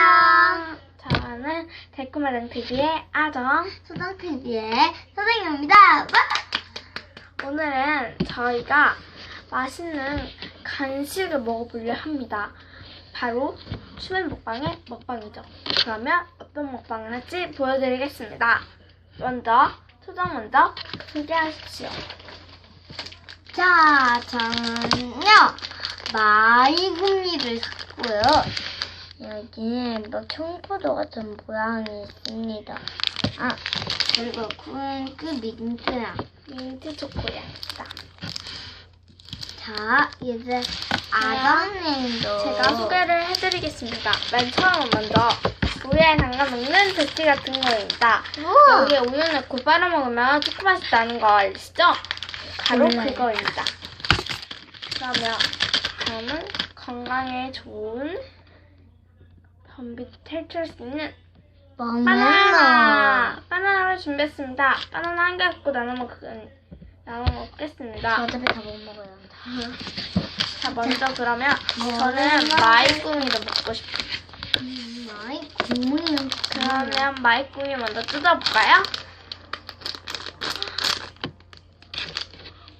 안녕. 저는 달콤한 TV의 아정. 소정 TV의 선생님입니다. 오늘은 저희가 맛있는 간식을 먹어보려 합니다. 바로 추면 먹방의 먹방이죠. 그러면 어떤 먹방을 할지 보여드리겠습니다. 먼저 소정 먼저 소개하십시오. 자, 저는요 마이구미를 샀고요. 여기에 뭐 청포도 같은 모양이 있습니다. 아, 그리고 구운 그 민트야. 민트 초코야입니다. 자, 이제 아정님도 제가 소개를 해드리겠습니다. 맨 처음은 먼저 우유에 담가 먹는 배지 같은 거입니다. 우와. 여기에 우유 넣고 빨아 먹으면 초코 맛이 나는 거 아시죠? 바로 몰라요. 그거입니다. 그러면 다음은 건강에 좋은 변비도 탈출할 수 있는 바나나. 바나나! 바나나를 준비했습니다. 바나나 한 개 갖고 나눠 먹, 나눠 먹겠습니다. 저 어차피 다 못 먹어요. 자, 먼저 그러면 뭐? 저는 마이꾸미를 먹고 싶어요. 음, 마이 구미는 그러면 마이꾸미 먼저 뜯어볼까요?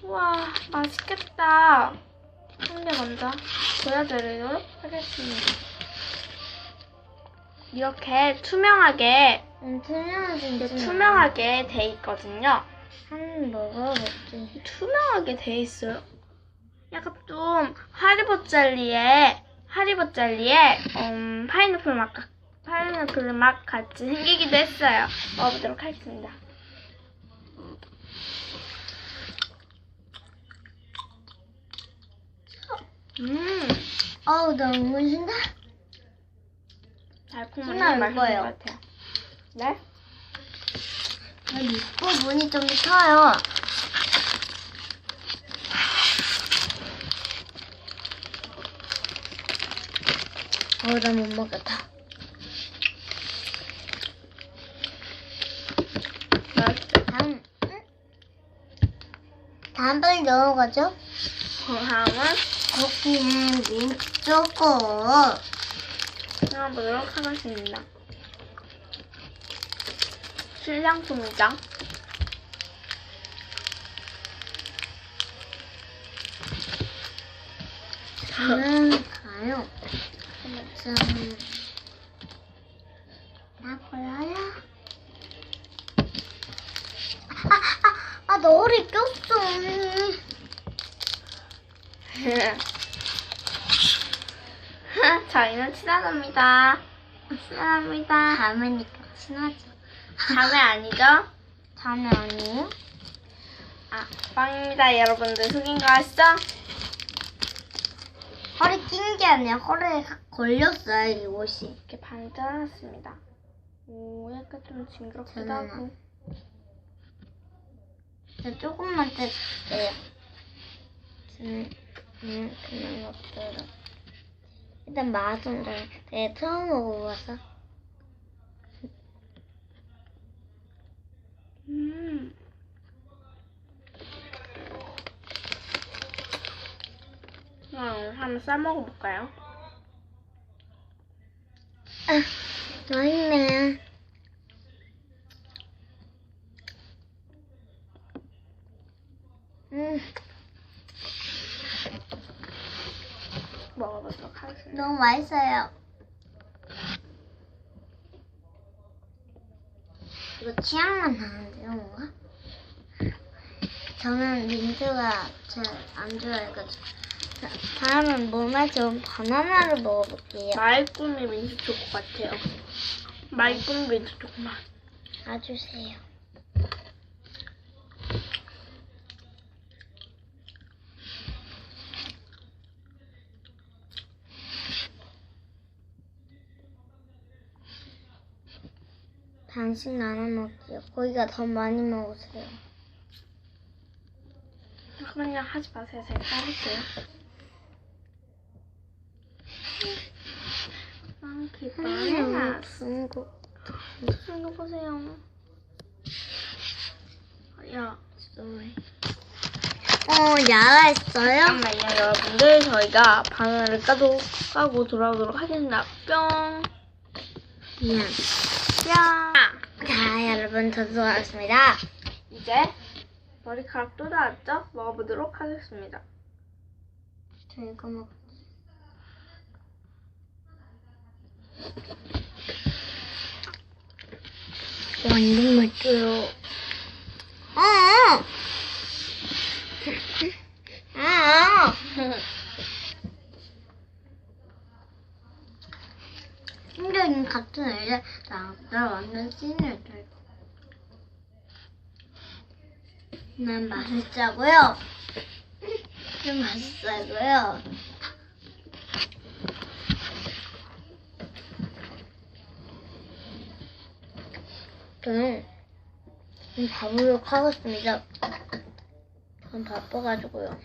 우와, 맛있겠다. 한 개 먼저 보여드리도록 하겠습니다. 이렇게 투명하게, 음, 투명하게 투명하게 돼 있거든요. 한 먹어볼게. 투명하게 돼 있어요. 약간 좀 하리보 젤리에 하리보 젤리에 음, 파인애플 맛 같- 파인애플 맛 같이 생기기도 했어요. 먹어보도록 하겠습니다. 음, 어우 너무 신다. 달콤한 이거예요. 것 같아요. 네? 밑부 분이 좀 터요. 어우 나못 먹겠다. 다음 응? 다음 빨리 넘어가죠. 다음은 민트 초 코. 먹어보도록 하겠습니다. 신상품이죠. 저는 가요. 좀. 나 보여요? 아, 아, 아, 너를 꼈어. 저희는 친하답니다. 친하답니다. 다음에니까 친하죠. 자매 아니죠? 자매 아니에요? 아, 빵입니다. 여러분들 속인 거 아시죠? 허리 낀 게 아니라 허리에 걸렸어요, 이 옷이. 이렇게 반 잘랐습니다. 오, 약간 좀 징그럽기도 저는 하고. 저 조금만 떼요. 저는 그냥, 그냥 먹어요. 일단 맛은 잘, 되게 처음 먹어봐서. 음. 그럼 한번 싸 먹어볼까요? 아, 맛있네. 음, 먹어보도록 하겠습니다. 너무 맛있어요. 이거 취향만 나는데요, 뭔가? 저는 민트가 잘 안 좋아해가지고. 자, 다음은 몸에 좋은 바나나를 먹어볼게요. 말꿈이 민트 초코 같아요. 말꿈 민트 초코 맛. 놔주세요. 반씩 나눠 먹게요. 거기가 더 많이 먹으세요. 그냥 하지 마세요. 제가 따를게요. 아, 기뻐요. 중국. 이거 보세요. 야, sorry. 어, 야했어요? 잠깐만요, 여러분들. 저희가 바나나를 까도, 까고 돌아오도록 하겠습니다. 뿅. 미안. 야! 자, 여러분, 저도 왔습니다. 이제 머리카락 또 나왔죠? 먹어보도록 하겠습니다. 저 이거 먹. 완전 맛있어요. 아! 아! 신경이 같은 애들 나, 나 완전 찐애들. 난 맛있자고요. 좀 맛있어요고요. 저는 좀 가보도록 하겠습니다. 전 바빠가지고요.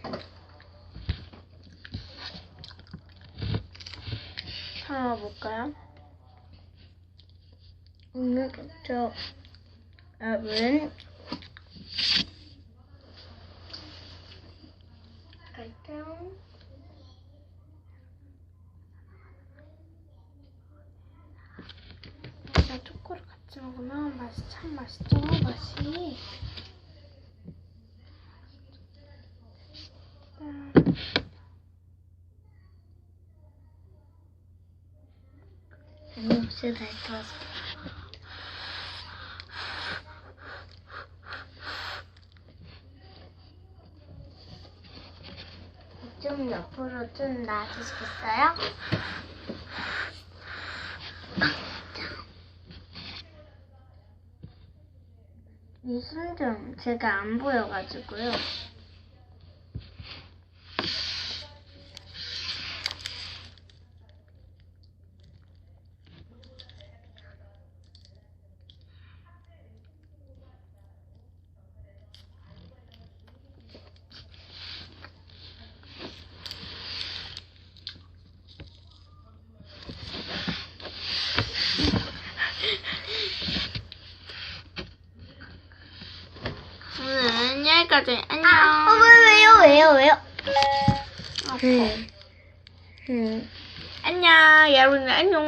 참아볼까요? 오늘 저 여러분 갈게요. 나 초코를 같이 먹으면 맛이 참 맛있죠, 맛이. 음, 음료수 다시 들어서 좀 옆으로 좀 놔주시겠어요? 이손좀 제가 안 보여가지고요. 오늘은 여기까지. 안녕. 아, 어, 왜, 왜요, 왜요, 왜요? 아파. 음. 음. 안녕. 여러분 안녕.